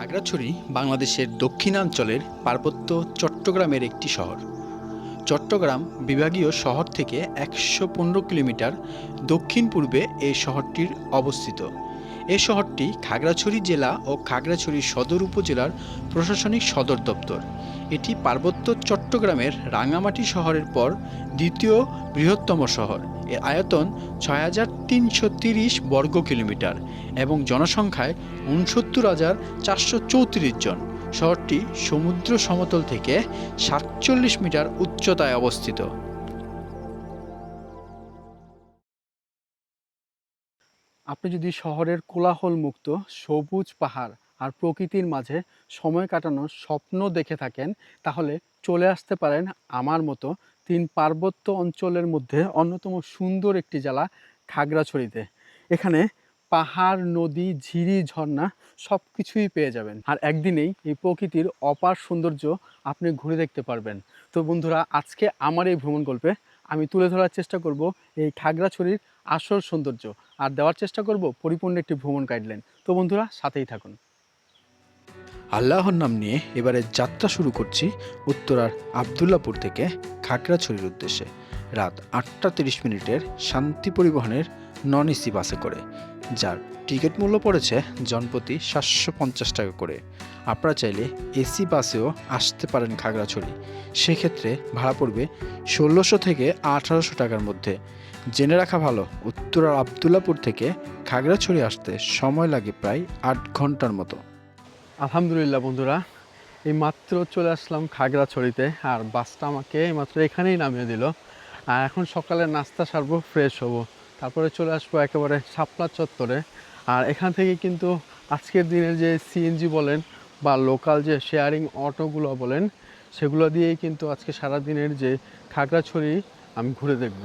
খাগড়াছড়ি বাংলাদেশের দক্ষিণাঞ্চলের পার্বত্য চট্টগ্রামের একটি শহর। চট্টগ্রাম বিভাগীয় শহর থেকে একশো পনেরো কিলোমিটার দক্ষিণ পূর্বে এই শহরটির অবস্থিত। এই শহরটি খাগড়াছড়ি জেলা ও খাগড়াছড়ি সদর উপজেলার প্রশাসনিক সদর দপ্তর। এটি পার্বত্য চট্টগ্রামের রাঙামাটি শহরের পর দ্বিতীয় বৃহত্তম শহর। এর আয়তন ছয় হাজার তিনশো তিরিশ বর্গ কিলোমিটার এবং জনসংখ্যায় উনসত্তর হাজার চারশো চৌত্রিশ জন। শহরটি সমুদ্র সমতল থেকে সাতচল্লিশ মিটার উচ্চতায় অবস্থিত। আপনি যদি শহরের কোলাহল মুক্ত সবুজ পাহাড় আর প্রকৃতির মাঝে সময় কাটানোর স্বপ্ন দেখে থাকেন, তাহলে চলে আসতে পারেন আমার মতো তিন পার্বত্য অঞ্চলের মধ্যে অন্যতম সুন্দর একটি জেলা খাগড়াছড়িতে। এখানে পাহাড়, নদী, ঝিরি, ঝর্ণা সব কিছুই পেয়ে যাবেন। আর একদিনেই এই প্রকৃতির অপার সৌন্দর্য আপনি ঘুরে দেখতে পারবেন। তো বন্ধুরা, আজকে আমার এই ভ্রমণ গল্পে আমি তুলে ধরার চেষ্টা করব এই খাগড়াছড়ির আসল সৌন্দর্য। আর দেওয়ার চেষ্টা করব পরিপূর্ণ একটি ভ্রমণ গাইডলাইন তো বন্ধুরা, সাথেই থাকুন। আল্লাহর নাম নিয়ে এবারে যাত্রা শুরু করছি উত্তরার আবদুল্লাপুর থেকে খাগড়াছড়ির উদ্দেশ্যে। রাত আটটা তিরিশ মিনিটের শান্তি পরিবহনের নন এসি বাসে করে, যার টিকিট মূল্য পড়েছে জনপ্রতি সাতশো পঞ্চাশ টাকা করে। আপনারা চাইলে এসি বাসেও আসতে পারেন খাগড়াছড়ি। সেক্ষেত্রে ভাড়া পড়বে ষোলোশো থেকে আঠারোশো টাকার মধ্যে। জেনে রাখা ভালো উত্তরার আবদুল্লাপুর থেকে খাগড়াছড়ি আসতে সময় লাগে প্রায় আট ঘণ্টার মতো। আলহামদুলিল্লাহ বন্ধুরা, এই মাত্র চলে আসলাম খাগড়াছড়িতে, আর বাসটা আমাকে মাত্র এখানেই নামিয়ে দিল। আর এখন সকালে নাস্তা সারবো ফ্রেশ হব। তারপরে চলে আসব একেবারে শাপলা চত্বরে। আর এখান থেকে কিন্তু আজকের দিনের যে সিএনজি বলেন বা লোকাল যে শেয়ারিং অটোগুলো বলেন, সেগুলো দিয়েই কিন্তু আজকে সারা দিনের যে খাগড়াছড়ি আমি ঘুরে দেখব।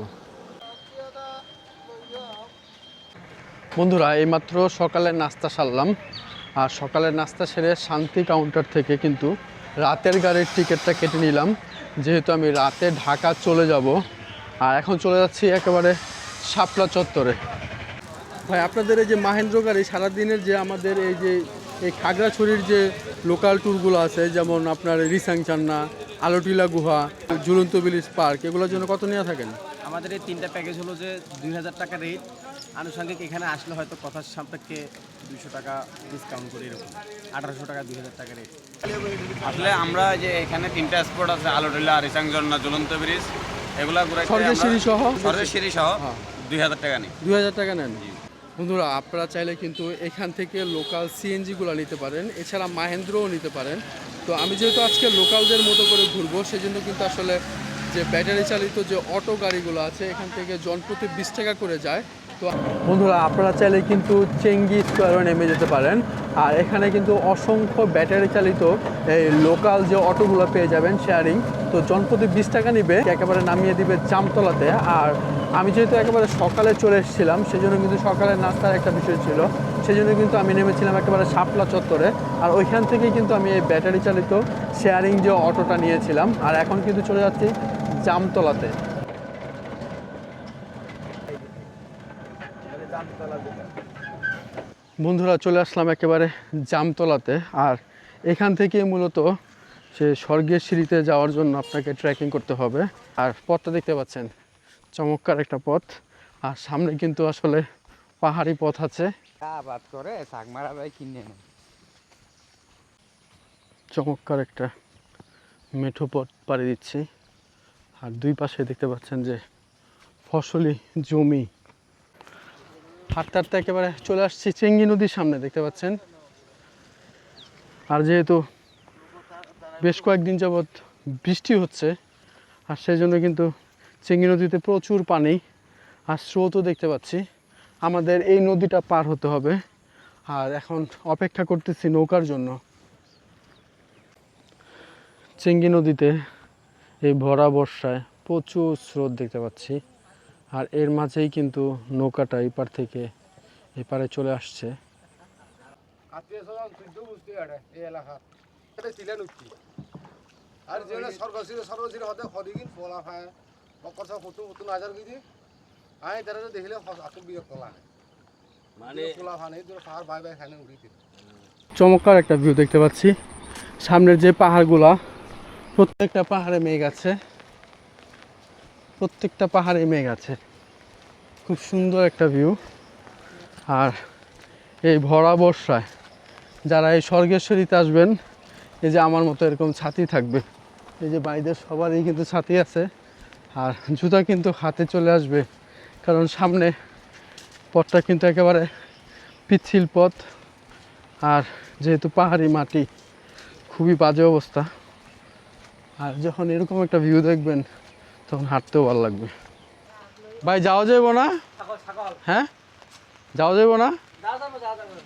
বন্ধুরা, এইমাত্র সকালের নাস্তা সারলাম। আর সকালের নাস্তা সেরে শান্তি কাউন্টার থেকে কিন্তু রাতের গাড়ির টিকিটটা কেটে নিলাম। যেহেতু আমি রাতে ঢাকা চলে যাব আর এখন চলে যাচ্ছি একেবারে শাপলা চত্বরে। ভাই আপনাদের এই যে মাহেন্দ্র গাড়ি সারাদিনের যে আমাদের এই যে এই খাগড়াছড়ির যে লোকাল ট্যুরগুলো আছে যেমন আপনার রিসাং চান্না আলোটিলা গুহা ঝুলন্ত বিলিজ পার্ক এগুলোর জন্য কত নিয়ে থাকেন আমাদের এই তিনটা প্যাকেজ হলো যে দুই হাজার টাকা রেট আনুষঙ্গিক এখানে আসলে হয়তো কথার সাপেক্ষে দুইশো টাকা ডিসকাউন্ট করে এরকম। আঠারোশো টাকা দুই হাজার টাকা রেট আসলে আমরা যে এখানে তিনটা স্পট আছে আলোটিলা রিসাং ঝর্ণা ঝুলন্ত ব্রিজ এগুলা স্বর্গের সিঁড়ি সহ? স্বর্গের সিঁড়ি সহ হ্যাঁ। দুই হাজার টাকা নিই। দুই হাজার টাকা নেন। বন্ধুরা আপনারা চাইলে কিন্তু এখান থেকে লোকাল সিএনজি গুলো নিতে পারেন এছাড়া মাহেন্দ্রও নিতে পারেন। তো আমি যেহেতু আজকে লোকালদের মতো করে ঘুরবো সেজন্য কিন্তু আসলে যে ব্যাটারি চালিত যে অটো গাড়িগুলো আছে এখান থেকে জনপ্রতি বিশ টাকা করে যায়। তো বন্ধুরা, আপনারা চাইলে কিন্তু চেঙ্গি স্কোয়ারও নেমে যেতে পারেন। আর এখানে কিন্তু অসংখ্য ব্যাটারি চালিত এই লোকাল যে অটোগুলো পেয়ে যাবেন শেয়ারিং তো জনপ্রতি বিশ টাকা নিবে, একেবারে নামিয়ে দিবে জামতলাতে। আর আমি যেহেতু একেবারে সকালে চলে এসেছিলাম, সেজন্য কিন্তু সকালের নাস্তার একটা বিষয় ছিল। সেজন্য কিন্তু আমি নেমেছিলাম একেবারে শাপলা চত্বরে। আর ওইখান থেকেই কিন্তু আমি এই ব্যাটারি চালিত শেয়ারিং যে অটোটা নিয়েছিলাম। আর এখন কিন্তু চলে যাচ্ছি জামতলাতে। বন্ধুরা চলে আসলাম একেবারে জামতলাতে। আর এখান থেকে মূলত সে স্বর্গের সিঁড়িতে যাওয়ার জন্য আপনাকে ট্রেকিং করতে হবে। আর পথটা দেখতে পাচ্ছেন চমৎকার একটা পথ। আর সামনে কিন্তু আসলে পাহাড়ি পথ আছে। করে ভাই কিনে চমৎকার একটা মেঠো পথ পাড়ি দিচ্ছি। আর দুই পাশে দেখতে পাচ্ছেন যে ফসলি জমি। হাঁটতে হাঁটতে একেবারে চলে আসছি চেঙ্গি নদীর সামনে, দেখতে পাচ্ছেন? আর যেহেতু বেশ কয়েকদিন যাবৎ বৃষ্টি হচ্ছে, আর সেই জন্য কিন্তু চেঙ্গি নদীতে প্রচুর পানি আর স্রোতও দেখতে পাচ্ছি। আমাদের এই নদীটা পার হতে হবে, আর এখন অপেক্ষা করতেছি নৌকার জন্য। চেঙ্গি নদীতে এই ভরা বর্ষায় প্রচুর স্রোত দেখতে পাচ্ছি। আর এর মাঝেই কিন্তু নৌকাটা এপার থেকে এপারে চলে আসছে। আর যেগুলো সর্বশির সর্বশির হতে খদিগিন পোলা খায় বকর সব কত কত নাজার গিয়ে আই তারা দেখলে আত বিরক্ত লাগে মানে পোলা খানে তোর সার বাই বাই খানে উঠি দিন চমৎকার একটা ভিউ দেখতে পাচ্ছি। সামনের যে পাহাড়গুলা প্রত্যেকটা পাহাড়ে মেঘ আছে। প্রত্যেকটা পাহাড়ে মেঘ আছে খুব সুন্দর একটা ভিউ আর এই ভরা বর্ষায় যারা এই স্বর্গেশ্বরীতে আসবেন, এই যে আমার মতো এরকম ছাতি থাকবে, এই যে বাইদের সবারই কিন্তু ছাতি আছে, আর জুতা কিন্তু হাতে চলে আসবে, কারণ সামনে পথটা কিন্তু একেবারে পিচ্ছিল পথ, আর যেহেতু পাহাড়ি মাটি, খুবই বাজে অবস্থা। আর যখন এরকম একটা ভিউ দেখবেন তখন হাঁটতেও ভালো লাগবে। ভাই যাওয়া যাব না? হ্যাঁ? যাওয়া যাব না?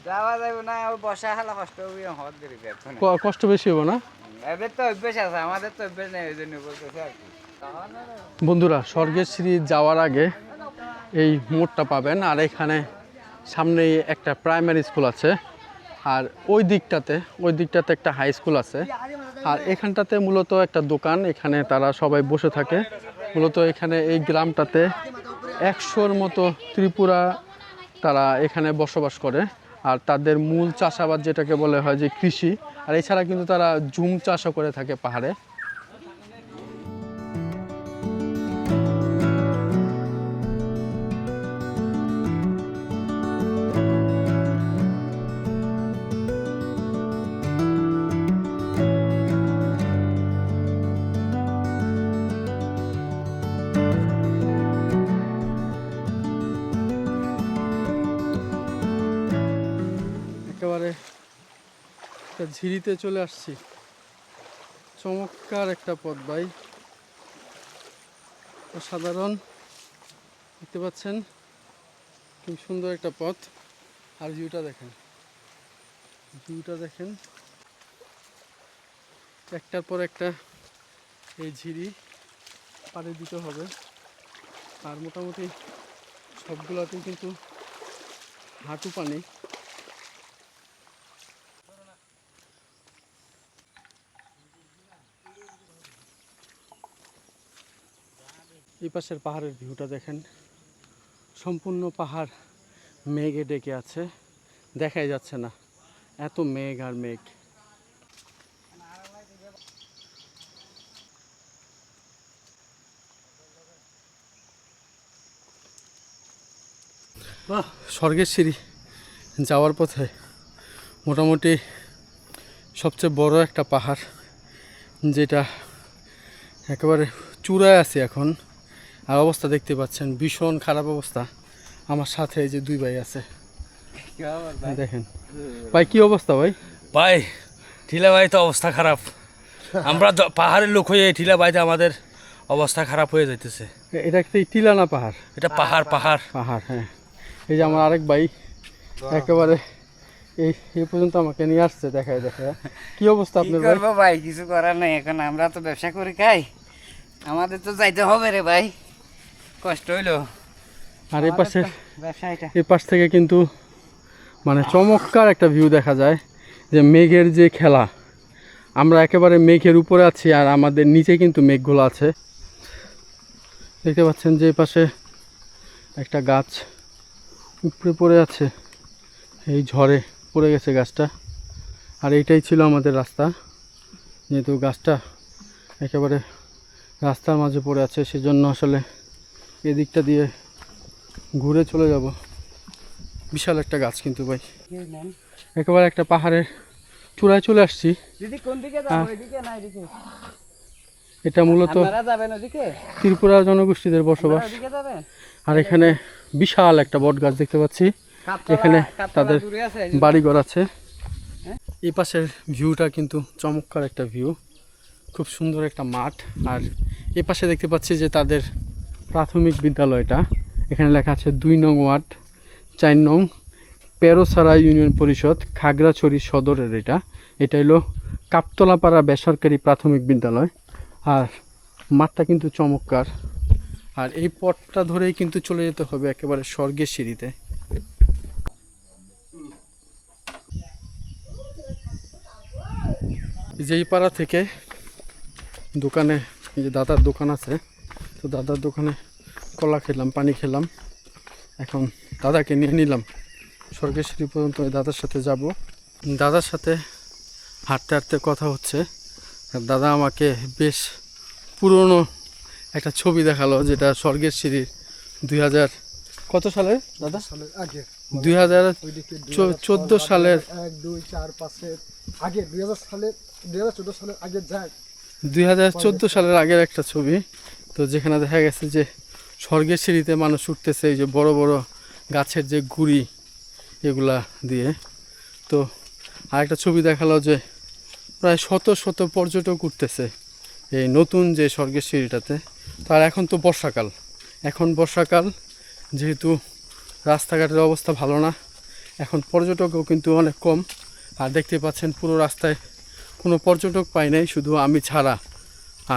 যাওয়া যাবে না ওই বসা খেলা কষ্ট বেশি হব না? বন্ধুরা স্বর্গের সিঁড়ি যাওয়ার আগে এই মোড়টা পাবেন আর এখানে সামনেই একটা প্রাইমারি স্কুল আছে আর ওই দিকটাতে ওই দিকটাতে একটা হাই স্কুল আছে। আর এখানটাতে মূলত একটা দোকান এখানে তারা সবাই বসে থাকে। মূলত এখানে এই গ্রামটাতে একশোর মতো ত্রিপুরা তারা এখানে বসবাস করে। আর তাদের মূল চাষাবাদ যেটাকে বলে হয় যে কৃষি। আর এছাড়া কিন্তু তারা জুম চাষও করে থাকে পাহাড়ে। ঝিরিতে চলে আসছি। চমৎকার একটা পথ ভাই। অসাধারণ। দেখতে পাচ্ছেন? খুব সুন্দর একটা পথ। আর ভিউটা দেখেন। ভিউটা দেখেন। একটার পর একটা এই ঝিরি পাড়ে দিতে হবে। আর মোটামুটি সবগুলোতেই কিন্তু হাঁটু পানি। এই পাশের পাহাড়ের ভিউটা দেখেন। সম্পূর্ণ পাহাড় মেঘে ডেকে আছে। দেখাই যাচ্ছে না। এত মেঘ আর মেঘ। স্বর্গের সিঁড়ি যাওয়ার পথে মোটামুটি সবচেয়ে বড় একটা পাহাড়, যেটা একেবারে চূড়ায় আছি এখন। আর অবস্থা দেখতে পাচ্ছেন ভীষণ খারাপ অবস্থা। আমার সাথে এই যে দুই ভাই আছে। দেখেন। ভাই কি অবস্থা ভাই? ভাই টিলাবাই তো অবস্থা খারাপ। আমরা পাহাড়ের লোক হয়ে টিলা বাইতে আমাদের অবস্থা খারাপ হয়ে যাইতেছে। এটা একটা টিলা না পাহাড়? এটা পাহাড় পাহাড়। পাহাড় হ্যাঁ। এই যে আমার আরেক ভাই একেবারে এই এই পর্যন্ত আমাকে নিয়ে আসছে দেখায় দেখায়। কি অবস্থা আপনার ভাই? ভাই? কিছু করার নাই এখন আমরা তো ব্যবসা করে খাই। আমাদের তো যাইতে হবে রে ভাই। কষ্ট হইল। আর এই পাশে এই পাশ থেকে কিন্তু মানে চমৎকার একটা ভিউ দেখা যায় যে মেঘের যে খেলা। আমরা একেবারে মেঘের উপরে আছি আর আমাদের নিচে কিন্তু মেঘগুলো আছে। দেখতে পাচ্ছেন যে পাশে একটা গাছ উপরে পড়ে আছে। এই ঝড়ে পড়ে গেছে গাছটা। আর এইটাই ছিল আমাদের রাস্তা। যেহেতু গাছটা একেবারে রাস্তার মাঝে পড়ে আছে সেজন্য আসলে এদিকটা দিয়ে ঘুরে চলে যাব। বিশাল একটা গাছ কিন্তু ভাই। একেবারে একটা পাহাড়ের চূড়ায় চলে আসছি। হ্যাঁ। এটা মূলত ত্রিপুরা জনগোষ্ঠীদের বসবাস। আর এখানে বিশাল একটা বট গাছ দেখতে পাচ্ছি। এখানে তাদের বাড়িঘর আছে। এই পাশের ভিউটা কিন্তু চমৎকার একটা ভিউ। খুব সুন্দর একটা মাঠ। আর এই পাশে দেখতে পাচ্ছি যে তাদের প্রাথমিক বিদ্যালয়টা এখানে লেখা আছে দুই নং ওয়ার্ড, চার নং পেরোসারা ইউনিয়ন পরিষদ, খাগড়াছড়ি সদরের এটা। এটা হলো কাপতলাপাড়া বেসরকারি প্রাথমিক বিদ্যালয়। আর মাঠটা কিন্তু চমৎকার। আর এই পথটা ধরেই কিন্তু চলে যেতে হবে একেবারে স্বর্গের সিঁড়িতে। যেই পাড়া থেকে দোকানে যে দাদার দোকান আছে তো দাদার দোকানে কলা খেলাম পানি খেলাম। এখন দাদাকে নিয়ে নিলাম। স্বর্গেশ্বরী পর্যন্ত ওই দাদার সাথে যাব। দাদার সাথে হাঁটতে হাঁটতে কথা হচ্ছে। দাদা আমাকে বেশ পুরনো একটা ছবি দেখাল যেটা স্বর্গের সিঁড়ির দুই হাজার কত সালে দাদা? আগে দুই হাজার চোদ্দ সালের এক দুই চার পাঁচের আগে দুই হাজার সালের দুই হাজার চোদ্দ সালের আগে যায়। দুই হাজার চোদ্দ সালের আগের একটা ছবি। তো যেখানে দেখা গেছে যে স্বর্গের সিঁড়িতে মানুষ উঠতেছে, এই যে বড় বড় গাছের যে গুড়ি এগুলা দিয়ে। তো আরেকটা ছবি দেখাল যে প্রায় শত শত পর্যটক উঠতেছে এই নতুন যে স্বর্গের সিঁড়িটাতে। তো আর এখন তো বর্ষাকাল। এখন বর্ষাকাল, যেহেতু রাস্তাঘাটের অবস্থা ভালো না, এখন পর্যটকও কিন্তু অনেক কম। আর দেখতে পাচ্ছেন পুরো রাস্তায় কোনো পর্যটক পাই নাই, শুধু আমি ছাড়া।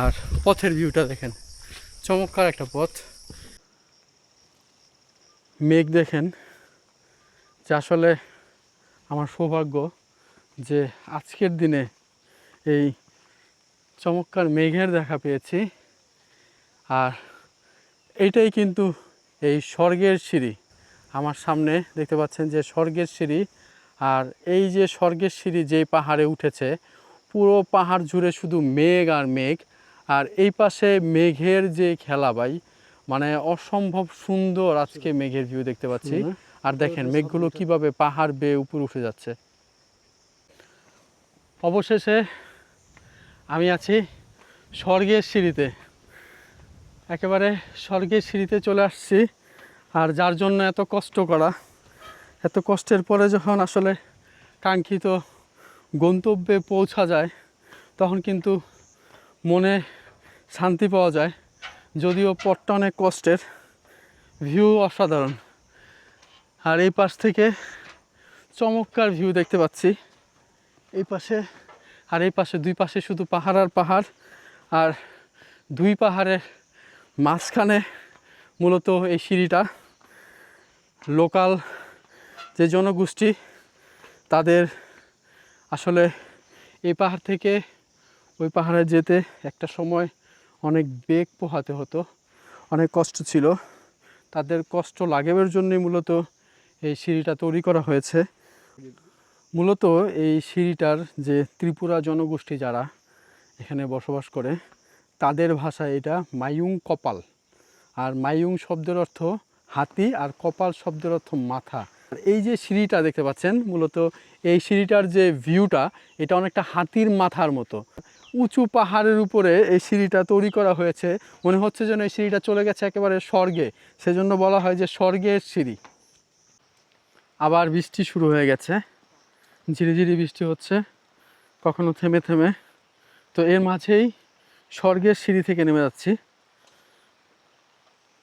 আর পথের ভিউটা দেখেন। চমৎকার একটা পথ। মেঘ দেখেন, যে আসলে আমার সৌভাগ্য যে আজকের দিনে এই চমৎকার মেঘের দেখা পেয়েছি। আর এইটাই কিন্তু এই স্বর্গের সিঁড়ি। আমার সামনে দেখতে পাচ্ছেন যে স্বর্গের সিঁড়ি, আর এই যে স্বর্গের সিঁড়ি যেই পাহাড়ে উঠেছে, পুরো পাহাড় জুড়ে শুধু মেঘ আর মেঘ। আর এই পাশে মেঘের যে খেলা ভাই মানে অসম্ভব সুন্দর আজকে মেঘের ভিউ দেখতে পাচ্ছি। আর দেখেন মেঘগুলো কীভাবে পাহাড় বেয়ে উপরে উঠে যাচ্ছে। অবশেষে আমি আছি স্বর্গের সিঁড়িতে। একেবারে স্বর্গের সিঁড়িতে চলে আসছি। আর যার জন্য এত কষ্ট করা এত কষ্টের পরে যখন আসলে কাঙ্ক্ষিত গন্তব্যে পৌঁছা যায় তখন কিন্তু মনে শান্তি পাওয়া যায়। যদিও পথটা অনেক কষ্টের। ভিউ অসাধারণ। আর এই পাশ থেকে চমৎকার ভিউ দেখতে পাচ্ছি। এই পাশে, আর এই পাশে, দুই পাশে শুধু পাহাড় আর পাহাড়। আর দুই পাহাড়ের মাঝখানে মূলত এই সিঁড়িটা। লোকাল যে জনগোষ্ঠী, তাদের আসলে এই পাহাড় থেকে ওই পাহাড়ে যেতে একটা সময় অনেক বেগ পোহাতে হতো, অনেক কষ্ট ছিল। তাদের কষ্ট লাঘবের জন্যই মূলত এই সিঁড়িটা তৈরি করা হয়েছে। মূলত এই সিঁড়িটার যে ত্রিপুরা জনগোষ্ঠী যারা এখানে বসবাস করে, তাদের ভাষায় এটা মায়ুং কপাল। আর মায়ুং শব্দের অর্থ হাতি আর কপাল শব্দের অর্থ মাথা। এই যে সিঁড়িটা দেখতে পাচ্ছেন, মূলত এই সিঁড়িটার যে ভিউটা, এটা অনেকটা হাতির মাথার মতো। উঁচু পাহাড়ের উপরে এই সিঁড়িটা তৈরি করা হয়েছে। মনে হচ্ছে যেন এই সিঁড়িটা চলে গেছে একেবারে স্বর্গে। সেজন্য বলা হয় যে স্বর্গের সিঁড়ি। আবার বৃষ্টি শুরু হয়ে গেছে। ঝিরিঝিরি বৃষ্টি হচ্ছে। কখনো থেমে থেমে। তো এর মাঝেই স্বর্গের সিঁড়ি থেকে নেমে যাচ্ছি।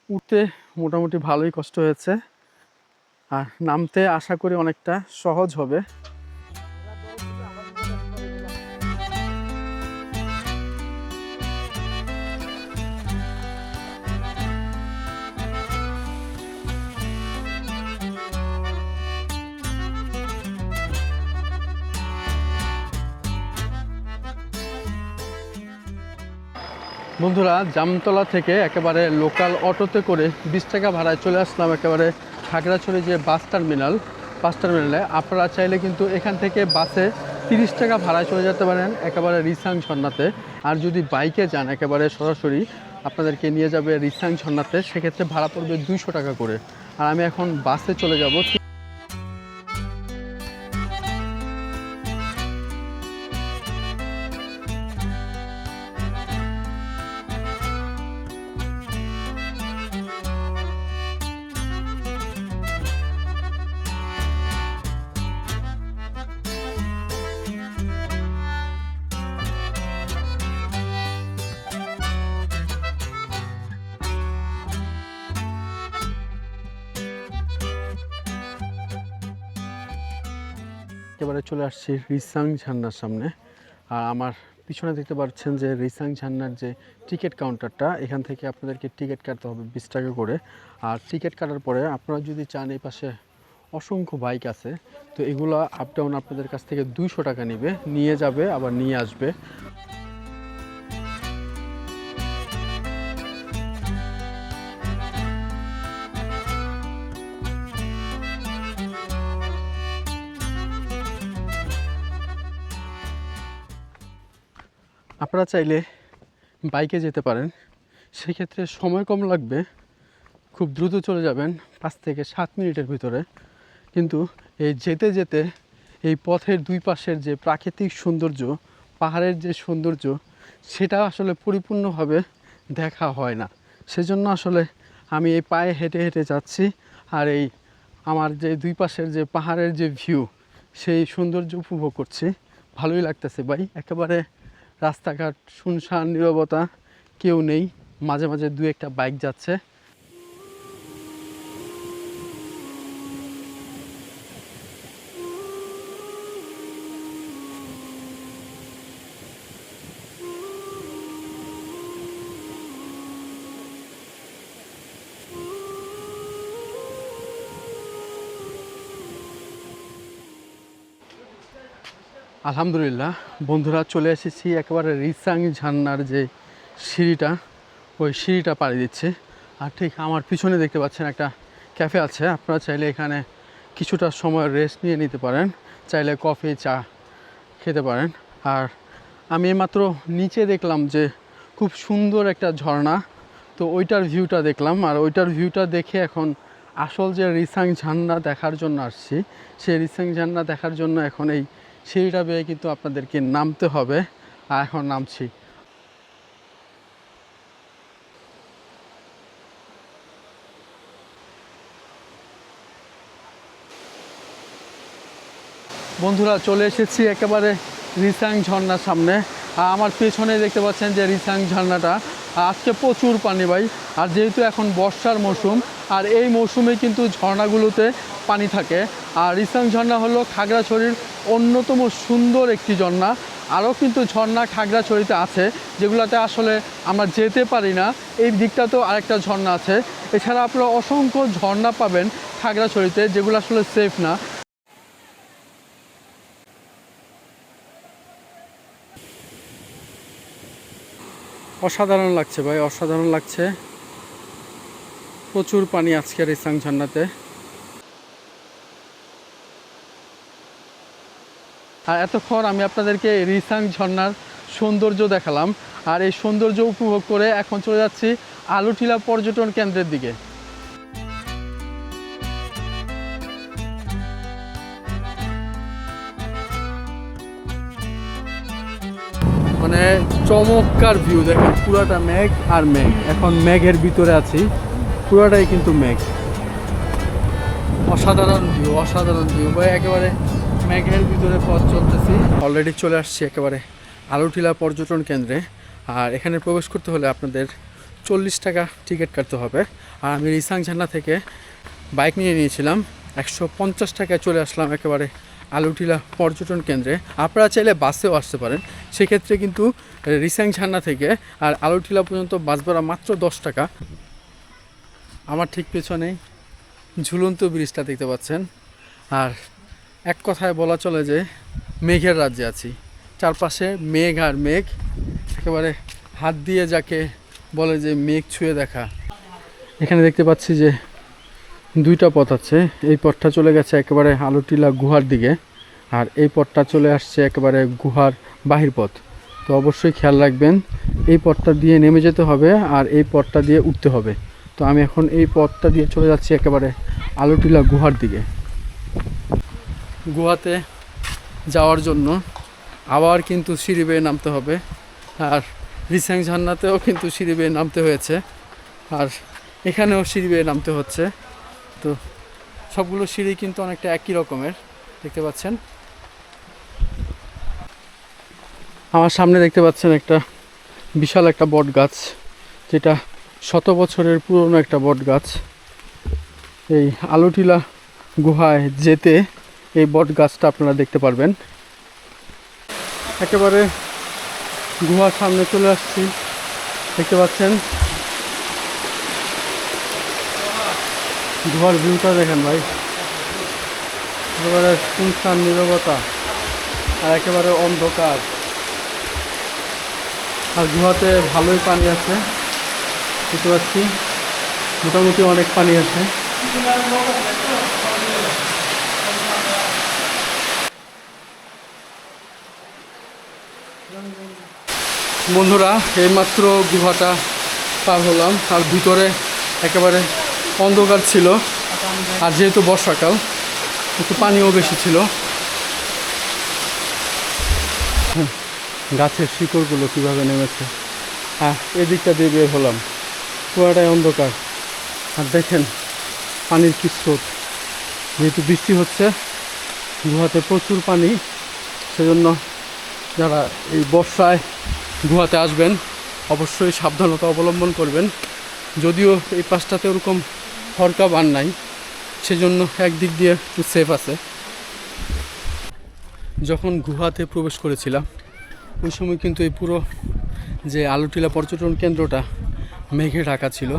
উঠতে মোটামুটি ভালোই কষ্ট হয়েছে। আর নামতে আশা করি অনেকটা সহজ হবে। বন্ধুরা, জামতলা থেকে একেবারে লোকাল অটোতে করে বিশ টাকা ভাড়ায় চলে আসলাম একেবারে খাগড়াছড়ি যে বাস টার্মিনাল বাস টার্মিনালে আপনারা চাইলে কিন্তু এখান থেকে বাসে তিরিশ টাকা ভাড়ায় চলে যেতে পারেন একেবারে রিসাং ঝর্ণাতে। আর যদি বাইকে যান একেবারে সরাসরি আপনাদেরকে নিয়ে যাবে রিসাং ঝর্ণাতে, সেক্ষেত্রে ভাড়া পড়বে দুইশো টাকা করে। আর আমি এখন বাসে চলে যাব। আসছি রিসাং ঝান্নার সামনে। আর আমার পিছনে দেখতে পাচ্ছেন যে রিসাং ঝান্নার যে টিকিট কাউন্টারটা, এখান থেকে আপনাদেরকে টিকিট কাটতে হবে বিশ টাকা করে। আর টিকিট কাটার পরে আপনারা যদি চান এই পাশে অসংখ্য বাইক আছে, তো এগুলো আপ ডাউন আপনাদের কাছ থেকে দুইশো টাকা নেবে, নিয়ে যাবে, আবার নিয়ে আসবে। আপনারা চাইলে বাইকে যেতে পারেন। সেক্ষেত্রে সময় কম লাগবে। খুব দ্রুত চলে যাবেন পাঁচ থেকে সাত মিনিটের ভিতরে। কিন্তু এই যেতে যেতে এই পথের দুই পাশের যে প্রাকৃতিক সৌন্দর্য, পাহাড়ের যে সৌন্দর্য, সেটা আসলে পরিপূর্ণভাবে দেখা হয় না। সেজন্য আসলে আমি এই পায়ে হেঁটে হেঁটে যাচ্ছি আর এই আমার যে দুই পাশের যে পাহাড়ের যে ভিউ সেই সৌন্দর্য উপভোগ করছি। ভালোই লাগতেছে ভাই, একেবারে রাস্তাঘাট শুনশান নিরবতা কেউ নেই। মাঝে মাঝে দু একটা বাইক যাচ্ছে। আলহামদুলিল্লাহ। বন্ধুরা, চলে এসেছি একেবারে রিসাং ঝান্নার যে সিঁড়িটা, ওই সিঁড়িটা পাড়ি দিচ্ছে। আর ঠিক আমার পিছনে দেখতে পাচ্ছেন একটা ক্যাফে আছে। আপনারা চাইলে এখানে কিছুটা সময় রেস্ট নিয়ে নিতে পারেন, চাইলে কফি চা খেতে পারেন। আর আমি এইমাত্র নিচে দেখলাম যে খুব সুন্দর একটা ঝর্ণা, তো ওইটার ভিউটা দেখলাম। আর ওইটার ভিউটা দেখে এখন আসল যে রিসাং ঝান্না দেখার জন্য আসছি, সেই রিসাং ঝান্না দেখার জন্য এখন এই সিঁড়িটা বেয়ে কিন্তু আপনাদেরকে নামতে হবে। আর এখন নামছি। বন্ধুরা, চলে এসেছি একেবারে রিসাং ঝর্ণার সামনে। আমার পেছনে দেখতে পাচ্ছেন যে রিসাং ঝর্ণাটা আজকে প্রচুর পানি ভাই। আর যেহেতু এখন বর্ষার মৌসুম, আর এই মৌসুমে কিন্তু ঝর্ণাগুলোতে পানি থাকে। আর রিসাং ঝর্ণা হলো খাগড়াছড়ির অন্যতম সুন্দর একটি ঝর্ণা। আরও কিন্তু ঝর্ণা খাগড়াছড়িতে আছে, যেগুলোতে আসলে আমরা যেতে পারি না। এই দিকটাতেও আরেকটা ঝর্ণা আছে। এছাড়া আপনারা অসংখ্য ঝর্ণা পাবেন খাগড়াছড়িতে, যেগুলো আসলে সেফ না। অসাধারণ লাগছে ভাই, অসাধারণ লাগছে। প্রচুর পানি আজকের ইসাং ঝর্ণাতে। আর এতক্ষণ আমি আপনাদেরকে রিসাং ঝর্ণার সৌন্দর্য দেখালাম আর এই সৌন্দর্য উপভোগ করে এখন চলে যাচ্ছি আলুটিলা পর্যটন কেন্দ্রের দিকে। মানে চমৎকার ভিউ দেখেন পুরাটা মেঘ আর মেঘ। এখন মেঘের ভিতরে আছি, পুরাটাই কিন্তু মেঘ। অসাধারণ ভিউ অসাধারণ ভিউ ভাই, একেবারে মেঘের ভিতরে পথ চলতেছি। অলরেডি চলে আসছি একেবারে আলুটিলা পর্যটন কেন্দ্রে। আর এখানে প্রবেশ করতে হলে আপনাদের চল্লিশ টাকা টিকিট কাটতে হবে। আর আমি রিসাং ঝান্না থেকে বাইক নিয়ে নিয়েছিলাম। একশো পঞ্চাশ টাকায় চলে আসলাম একেবারে আলুটিলা পর্যটন কেন্দ্রে। আপনারা চাইলে বাসেও আসতে পারেন। সেক্ষেত্রে কিন্তু রিসাং ঝান্না থেকে আর আলুটিলা পর্যন্ত বাস ভাড়া মাত্র দশ টাকা। আমার ঠিক পেছনেই ঝুলন্ত ব্রিজটা দেখতে পাচ্ছেন। আর এক কথায় বলা চলে যে মেঘের রাজ্যে আছি। চারপাশে মেঘ আর মেঘ। একেবারে হাত দিয়ে যাকে বলে যে মেঘ ছুঁয়ে দেখা। এখানে দেখতে পাচ্ছি যে দুইটা পথ আছে। এই পথটা চলে গেছে একেবারে আলুটিলা গুহার দিকে আর এই পথটা চলে আসছে একেবারে গুহার বাহির পথ। তো অবশ্যই খেয়াল রাখবেন, এই পথটা দিয়ে নেমে যেতে হবে আর এই পথটা দিয়ে উঠতে হবে। তো আমি এখন এই পথটা দিয়ে চলে যাচ্ছি একেবারে আলুটিলা গুহার দিকে। গুহাতে যাওয়ার জন্য। আবার কিন্তু সিঁড়ি বেয়ে নামতে হবে। আর রিসাং ঝর্নাতেও কিন্তু সিঁড়ি বেয়ে নামতে হয়েছে। আর এখানেও সিঁড়ি বেয়ে নামতে হচ্ছে। তো সবগুলো সিঁড়ি কিন্তু অনেকটা একই রকমের, দেখতে পাচ্ছেন? আমার সামনে দেখতে পাচ্ছেন একটা বিশাল একটা বট গাছ যেটা শত বছরের পুরনো একটা বট গাছ এই আলুটিলা গুহায় যেতে এই বট গাছটা আপনারা দেখতে পারবেন। একেবারে গুহার সামনে চলে আসছি। দেখতে পাচ্ছেন? গুহার ভিউটা দেখেন ভাই। একেবারে শুনশান নীরবতা আর একেবারে অন্ধকার। আর গুহাতে ভালোই পানি আছে। দেখতে পাচ্ছি? মোটামুটি অনেক পানি আছে। বন্ধুরা এইমাত্র গুহাটা পার হলাম। আর ভিতরে একেবারে অন্ধকার ছিল। আর যেহেতু বর্ষাকাল একটু পানিও বেশি ছিল। হ্যাঁ, গাছের শিকড়গুলো কীভাবে নেমেছে? হ্যাঁ এদিকটা দিয়ে বের হলাম। পুরাটাই অন্ধকার। আর দেখেন পানির কি স্রোত। যেহেতু বৃষ্টি হচ্ছে গুহাতে প্রচুর পানি সেজন্য যারা এই বর্ষায় গুহাতে আসবেন, অবশ্যই সাবধানতা অবলম্বন করবেন। যদিও এই পাশটাতে ওরকম হরকা বান নাই, সেজন্য একদিক দিয়ে একটু সেফ আছে। যখন গুহাতে প্রবেশ করেছিলাম, ওই সময় কিন্তু এই পুরো যে আলুটিলা পর্যটন কেন্দ্রটা মেঘে ঢাকা ছিল,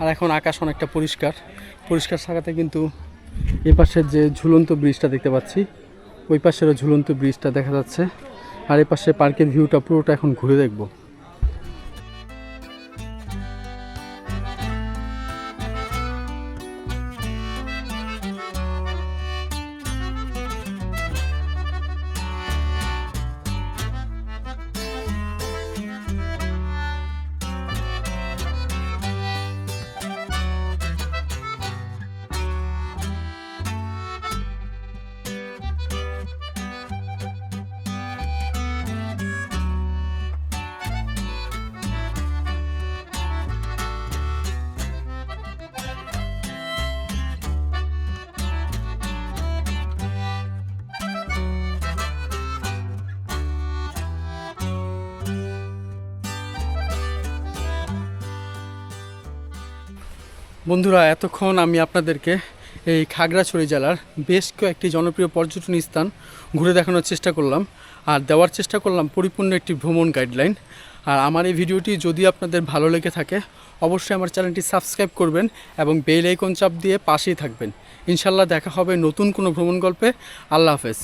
আর এখন আকাশ অনেকটা পরিষ্কার। পরিষ্কার থাকাতে কিন্তু এই পাশের যে ঝুলন্ত ব্রিজটা দেখতে পাচ্ছি, ওই পাশেরও ঝুলন্ত ব্রিজটা দেখা যাচ্ছে। আর এই পাশে পার্কের ভিউটা পুরোটা এখন ঘুরে দেখব। বন্ধুরা, এতক্ষণ আমি আপনাদেরকে এই খাগড়াছড়ি জেলার বেশ কয়েকটি জনপ্রিয় পর্যটন স্থান ঘুরে দেখানোর চেষ্টা করলাম। আর দেওয়ার চেষ্টা করলাম পরিপূর্ণ একটি ভ্রমণ গাইডলাইন। আর আমার এই ভিডিওটি যদি আপনাদের ভালো লেগে থাকে, অবশ্যই আমার চ্যানেলটি সাবস্ক্রাইব করবেন এবং বেল আইকন চাপ দিয়ে পাশেই থাকবেন। ইনশাল্লাহ দেখা হবে নতুন কোনো ভ্রমণ গল্পে। আল্লাহ হাফেজ।